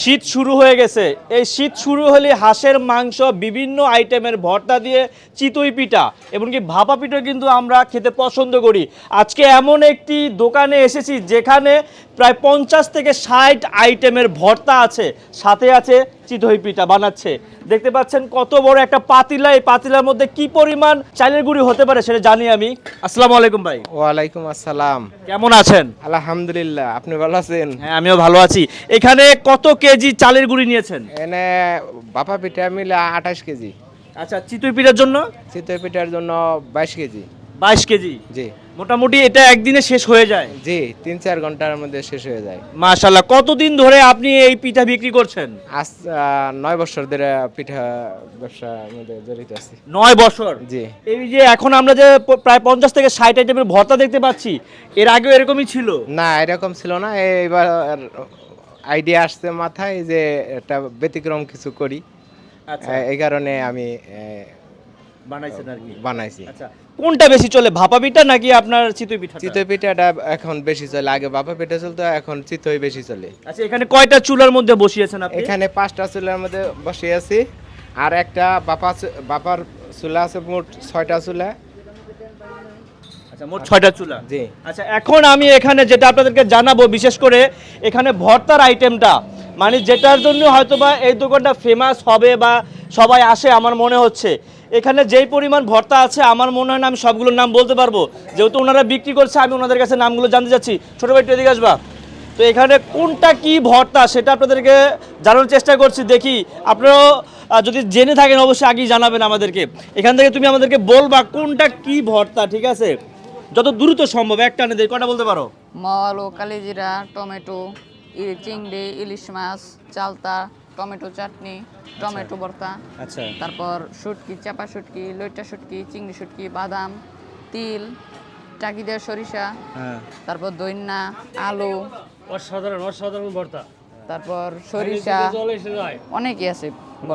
শীত শুরু হয়ে গেছে। এই শীত শুরু হলে হাঁসের মাংস, বিভিন্ন আইটেমের ভর্তা দিয়ে চিতই পিঠা এমনকি ভাপা পিঠা কিন্তু আমরা খেতে পছন্দ করি। আজকে এমন একটি দোকানে এসেছি যেখানে প্রায় পঞ্চাশ থেকে ষাট আইটেমের ভর্তা আছে। সাথে আছে চিতই পিঠা বানাচ্ছে। দেখতে পাচ্ছেন কত বড় একটা পাতিলা এই পাতিলার মধ্যে কি পরিমাণ চালের গুঁড়ি হতে পারে সেটা জানি আমি। আসসালামু আলাইকুম ভাই। ওয়ালাইকুম আসসালাম। কেমন আছেন? আলহামদুলিল্লাহ আপনি ভালো আছেন? হ্যাঁ আমিও ভালো আছি। এখানে কত কেজি চালের গুঁড়ি নিয়েছেন? এনে বাপা পিঠা মিলে আঠাশ কেজি। আচ্ছা চিতই পিঠার জন্য? চিতই পিঠার জন্য বাইশ কেজি। বাইশ কেজি। জি। মোটামুটি এটা একদিনে শেষ হয়ে যায়? জি তিন চার ঘণ্টার মধ্যে শেষ হয়ে যায়। মাশাল্লাহ কতদিন ধরে আপনি এই পিঠা বিক্রি করছেন? আজ আহ, নয় বছর ধরে পিঠা ব্যবসার মধ্যে জড়িত আছি। নয় বছর? জি। এই যে এখন আমরা যে প- প্রায় পঞ্চাশ থেকে ষাট আইটেমের ভর্তা দেখতে পাচ্ছি এর আগেও এরকমই ছিল? না এরকম ছিল না। এইবার আইডিয়া আসছে মাথায় যে একটা ব্যতিক্রম কিছু করি। আচ্ছা। এই কারণে আমি বানাইছেন আর কি? বানাইছি। আচ্ছা কোনটা বেশি চলে ভাপা পিঠা নাকি আপনার চিতই পিঠা চিতই পিঠাটা এখন বেশি চলে আগে বাপা পিঠা চলতো এখন চিতই বেশি চলে। আচ্ছা এখানে কয়টা চুলার মধ্যে বসিয়েছেন আপনি? এখানে পাঁচটা চুলার মধ্যে বসে আছি আর একটা বাপা বাপার চুলা আছে মোট ছয়টা চুলা। আচ্ছা মোট ছয়টা চুলা। জি। আচ্ছা এখন আমি এখানে যেটা আপনাদেরকে জানাব বিশেষ করে এখানে ভর্তার আইটেমটা মানে যেটার জন্য হয়তোবা এই দোকানটা ফেমাস হবে বা সবাই আসে আমার মনে হচ্ছে। এখানে যেই পরিমাণ ভর্তা আছে, আমার মনে হয় না আমি সবগুলোর নাম বলতে পারব। যেহেতু ওনারা বিক্রি করছে, আমি ওনাদের কাছে নামগুলো জানতে চাচ্ছি। ছোটো ভাই, একটু আসবা। তো এখানে কোনটা কি ভর্তা, সেটা আপনাদেরকে জানানোর চেষ্টা করছি, দেখি। আপনারাও যদি জেনে থাকেন, অবশ্যই আগেই জানাবেন আমাদেরকে। এখান থেকে তুমি আমাদেরকে বলবা কোনটা কি ভর্তা, ঠিক আছে? যত দ্রুত সম্ভব একটা দেয় কটা বলতে পারো? মল কালিজিরা, টমেটো চিংড়ি, ইলিশ মাছ, চালতা টমেটো চাটনি টমেটো ভর্তা আচ্ছা। তারপর শুটকি চাপা শুটকি লইটা শুটকি চিংড়ি শুটকি বাদাম তিল টাকি দেওয়া সরিষা হ্যাঁ। তারপর দইন্না আলু অসাধারণ অসাধারণ ভর্তা। তারপর সরিষা অনেকই আছে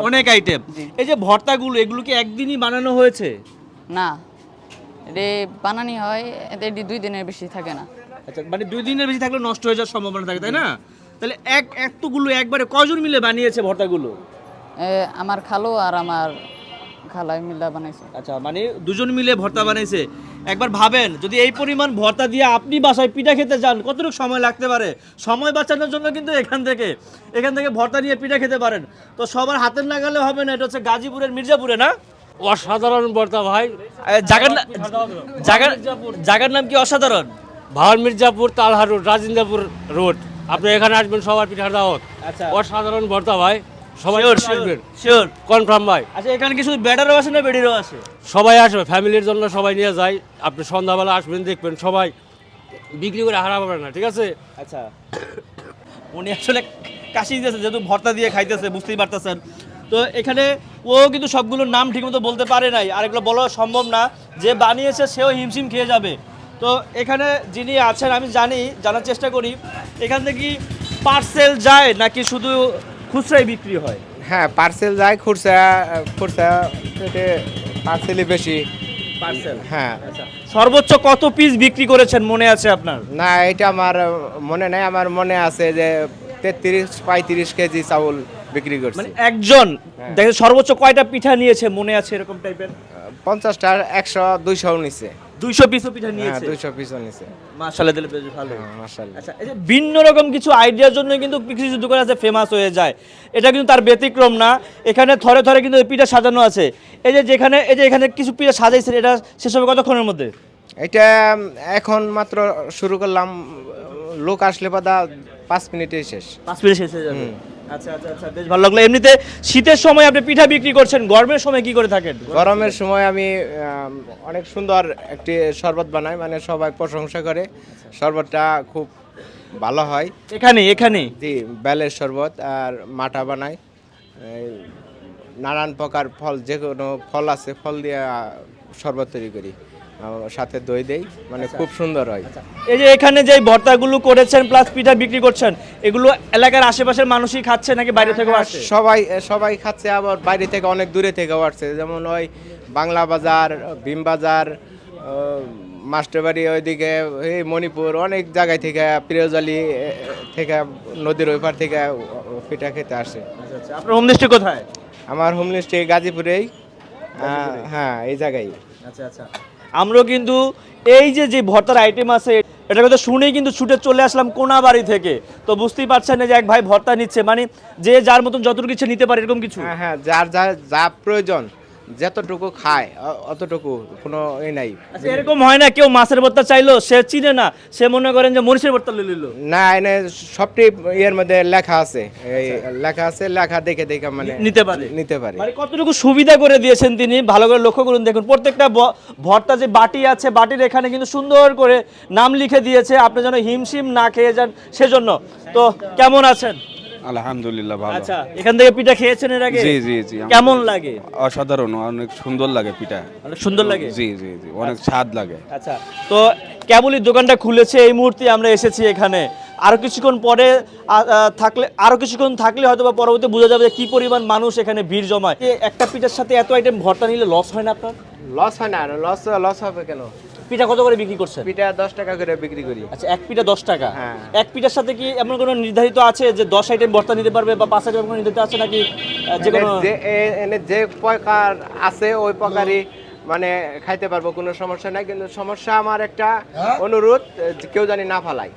অনেক আইটেম এই যে ভর্তাগুলো এগুলো কি একদিনই বানানো হয়েছে? না। রে বানানি হয় এতে দুই দিনের বেশি থাকে না। আচ্ছা মানে দুই দিনের বেশি থাকলে নষ্ট হয়ে যাওয়ার সম্ভাবনা থাকে তাই না? তাহলে এক এতগুলো একবারে কজন মিলে বানিয়েছে ভর্তাগুলো? আমার খালো আর আমার খালাই মিল্লা বানাইছে। আচ্ছা মানে দুজন মিলে ভর্তা বানাইছে। একবার ভাবেন যদি এই পরিমাণ ভর্তা দিয়ে আপনি বাসায় পিঠা খেতে যান কতটুকু সময় লাগতে পারে? সময় বাঁচানোর জন্য কিন্তু এখান থেকে এখান থেকে ভর্তা নিয়ে পিঠা খেতে পারেন। তো সবার হাতের লাগালে হবে না এটা হচ্ছে গাজীপুরের মির্জাপুরে না? অসাধারণ ভর্তা ভাই। জাগার জায়গার নাম কি অসাধারণ? ভাওয়াল মির্জাপুর তালহার রোড রাজেন্দ্রপুর রোড। আপনি এখানে আসবেন সবার পিঠার দাওয়াত। আচ্ছা। অসাধারণ ভর্তা ভাই। সবাই আসবেন। শিওর কনফার্ম ভাই। আচ্ছা এখানে কি শুধু ব্যাটারও আছে না বেডিরও আছে? সবাই আসবে ফ্যামিলির জন্য সবাই নিয়ে যায়। আপনি সন্ধ্যাবেলা আসবেন দেখবেন সবাই বিক্রি করে হারা পাবেন না ঠিক আছে? আচ্ছা। উনি আসলে কাশি দিতেছে যেহেতু ভর্তা দিয়ে খাইতেছে বুঝতেই পারতেছেন। তো এখানে ও কিন্তু সবগুলোর নাম ঠিকমতো বলতে পারে নাই। আর এগুলো বলা সম্ভব না। যে বানিয়েছে সেও হিমশিম খেয়ে যাবে। তো এখানে যিনি আছেন আমি জানি জানার চেষ্টা করি এখান থেকে কি পার্সেল যায় নাকি শুধু খুচরাই বিক্রি হয়? হ্যাঁ পার্সেল যায় খুরসা পেটে পার্সেলই বেশি। পার্সেল হ্যাঁ। আচ্ছা। সর্বোচ্চ কত পিস বিক্রি করেছেন মনে আছে আপনার? না এটা আমার মনে নাই আমার মনে আছে যে তেত্রিশ পঁয়ত্রিশ কেজি চাউল বিক্রি করছি। মানে একজন দেখেন সর্বোচ্চ কয়টা পিঠা নিয়েছে মনে আছে এরকম টাইপের পঞ্চাশটা একশো দুইশো নিচে দুইশো পিসও পিঠা হ্যাঁ নিয়েছে? দুইশো দিলে বেশ ভালো। মাসাল্লাহ আচ্ছা এই যে ভিন্ন রকম কিছু আইডিয়ার জন্য কিন্তু কিছু দোকান আছে ফেমাস হয়ে যায়। এটা কিন্তু তার ব্যতিক্রম না। এখানে থরে থরে কিন্তু পিঠা সাজানো আছে। এই যে যেখানে এই যে এখানে কিছু পিঠা সাজাইছেন এটা শেষ হবে কতক্ষণের মধ্যে? এটা এখন মাত্র শুরু করলাম লোক আসলে পাদা পাঁচ মিনিটে শেষ। পাঁচ মিনিট শেষ হয়ে যাবে। আচ্ছা আচ্ছা আচ্ছা বেশ ভালো লাগল। এমনিতে শীতের সময় আপনি পিঠা বিক্রি করছেন গরমের সময় কি করে থাকেন? গরমের সময় আমি অনেক সুন্দর একটি শরবত বানাই মানে সবাই প্রশংসা করে। শরবতটা খুব ভালো হয়। এখানে এখানে? জি বেলের শরবত আর মাঠা বানাই। নানান প্রকার ফল যে কোনো ফল আছে ফল দিয়ে শরবত তৈরি করি। সাথে দই দেই মানে খুব সুন্দর হয়। এই যে এখানে যে ভর্তাগুলো করেছেন প্লাস পিঠা বিক্রি করছেন এগুলো এলাকার আশেপাশের মানুষই খাচ্ছে নাকি বাইরে থেকেও আসছে? সবাই সবাই খাচ্ছে আবার বাইরে থেকে অনেক দূরে থেকেও আসছে। যেমন ওই বাংলা বাজার ভীম বাজার মাস্টারবাড়ি ওইদিকে এই মণিপুর অনেক জায়গায় থেকে প্রিয়জালি থেকে নদীর ওইপার থেকে পিঠা খেতে আসে। আচ্ছা আচ্ছা। আপনার হোম ডিস্ট্রিক্ট কোথায়? আমার হোম লিস্টে গাজীপুরেই। হ্যাঁ এই জায়গায়। আচ্ছা আচ্ছা। আমরাও কিন্তু এই যে যে ভর্তার আইটেম আছে, এটা কথা শুনেই কিন্তু ছুটে চলে আসলাম কোনাবাড়ি থেকে। তো বুঝতেই পারছেন না যে এক ভাই ভর্তা নিচ্ছে মানে যে যার মতন যতটুকু কিছু নিতে পারে এরকম কিছু। হ্যাঁ হ্যাঁ যার যা যা প্রয়োজন যতটুকু খায় অতটুকু কোনো এ নাই। আচ্ছা এরকম হয় না কেউ মাছের ভর্তা চাইলো সে চিনে না সে মনে করেন যে মরিচের ভর্তা লিয়ে নিল না এনে সবটি ইয়ের মধ্যে লেখা আছে এই লেখা আছে লেখা দেখে দেখে মানে নিতে পারে। নিতে পারে। মানে কতটুকু সুবিধা করে দিয়েছেন তিনি ভালো করে লক্ষ্য করুন দেখুন প্রত্যেকটা ভর্তা যে বাটি আছে বাটির এখানে কিন্তু সুন্দর করে নাম লিখে দিয়েছে আপনি যেন হিমশিম না খেয়ে যান সেজন্য। তো কেমন আছেন? আলহামদুলিল্লাহ ভালো। আচ্ছা এখান থেকে পিঠা খেয়েছেন এর আগে? জি জি জি কেমন লাগে? অসাধারণ অনেক সুন্দর লাগে পিঠা। অনেক সুন্দর লাগে? জি জি জি অনেক স্বাদ লাগে। আচ্ছা তো কেবলই দোকানটা খুলেছে এই মুহূর্তে আমরা এসেছি এখানে। আরও কিছুক্ষণ পরে থাকলে আরও কিছুক্ষণ থাকলে হয়তো বা পরবর্তী বোঝা যাবে যে কি পরিমাণ মানুষ এখানে ভিড় জমায়। একটা পিঠার সাথে এত আইটেম ভর্তা নিলে লস হয় না আপনার? লস হয় না লস লস হবে কেন? পিঠা কত করে বিক্রি করছেন? পিঠা দশ টাকা করে বিক্রি করি। আচ্ছা এক পিঠা দশ টাকা। হ্যাঁ। এক পিঠার সাথে কি এমন কোনো নির্ধারিত আছে যে দশ আইটেম ভর্তা নিতে পারবে বা পাঁচ আইটেম কোনো নির্ধারিত আছে নাকি যে কোনো যে প্রকার আছে ওই প্রকারই মানে খাইতে পারব কোনো সমস্যা নাই। কিন্তু সমস্যা আমার একটা অনুরোধ কেউ জানি না ফালাই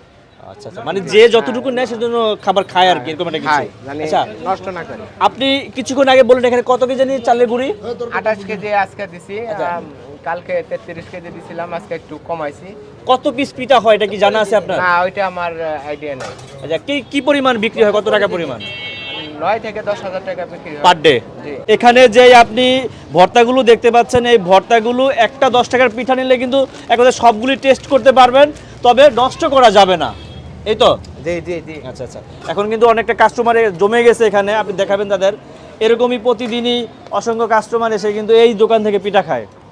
আচ্ছা আচ্ছা। মানে যে যতটুকু নেয় সেজন্য খাবার খায় আর কি এরকম একটা কিছু। আচ্ছা। নষ্ট না করে। আপনি কিছুক্ষণ আগে বললেন এখানে কত কেজি জানি চালের গুঁড়ি? আঠাশ কেজি আজকে দিছি আম, কালকে তেত্রিশ কেজি দিছিলাম আজকে একটু কমাইছি। কত পিস পিঠা হয় এটা কি জানা আছে আপনার? না ওইটা আমার আইডিয়া নাই। আচ্ছা কি কি পরিমাণ বিক্রি হয়? কত টাকা পরিমাণ? নয় থেকে দশ হাজার টাকা বিক্রি হয়। পার ডে এখানে যে আপনি ভর্তাগুলো দেখতে পাচ্ছেন এই ভর্তাগুলো একটা দশ টাকার পিঠা নিলে কিন্তু একবারে সবগুলি টেস্ট করতে পারবেন তবে নষ্ট করা যাবে না। এই তো? জি জি জি। আচ্ছা আচ্ছা। এখন কিন্তু অনেকটা কাস্টমার জমে গেছে এখানে আপনি দেখাবেন তাদের। এরকমই প্রতিদিনই অসংখ্য কাস্টমার এসে কিন্তু এই দোকান থেকে পিঠা খায়।